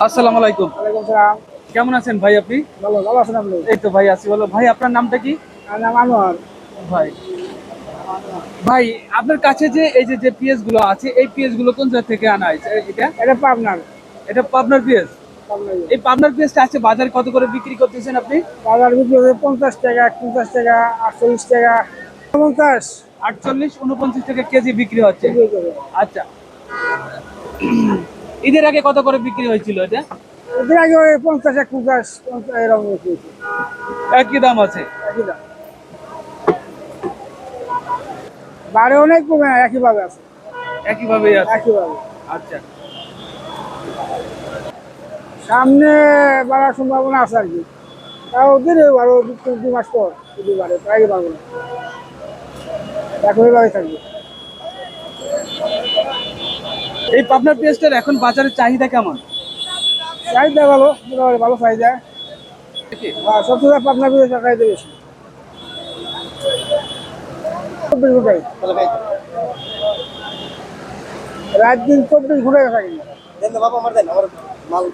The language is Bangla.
আসসালামু আলাইকুম। কেমন আছেন ভাই আপনি? ভালো ভালো আছেন আপনি? এই তো ভাই আছি বলো ভাই আপনার নামটা কি? নাম আনোয়ার। ভাই। ভাই আপনার কাছে যে এই যে যে পিএসগুলো আছে এই পিএসগুলো কোন জায়গা থেকে আনা হয়েছে? এটা? এটা পাবনার। এটা পাবনার পিএস? এই পাবনার পিএসটা আছে বাজারে কত করে বিক্রি করতেছেন আপনি? বাজার বিক্রি হচ্ছে পঞ্চাশ টাকা পঞ্চাশ টাকা আটচল্লিশ টাকা পঞ্চাশ আটচল্লিশ উনপঞ্চাশ টাকা কেজি বিক্রি হচ্ছে। আচ্ছা। ঈদের আগে কত করে বিক্রি হয়েছিল এটা? এদের আগে ওই পঞ্চাশ এক পঞ্চাশ এরকম একই দাম আছে? একই দাম। বাড়ে অনেক কমে একইভাবে আছে। একইভাবেই আছে? একইভাবে। আচ্ছা। সামনে বাড়ার সম্ভাবনা আছে আর কি। তাও দেরি হবে আরও দু মাস পর যদি বাড়ে আগে পারব না। এখন এইভাবে থাকবে। এই পাবনার পেঁয়াজটার এখন বাজারের চাহিদা কেমন? চাহিদা ভালো মোটামুটি ভালো চাহিদা আর সবচেয়ে পাবনা বিদেশ চাহিদা বেশি। রাত দিন চব্বিশ ঘুরে থাকি। বাবা আমার দেন আমার মাল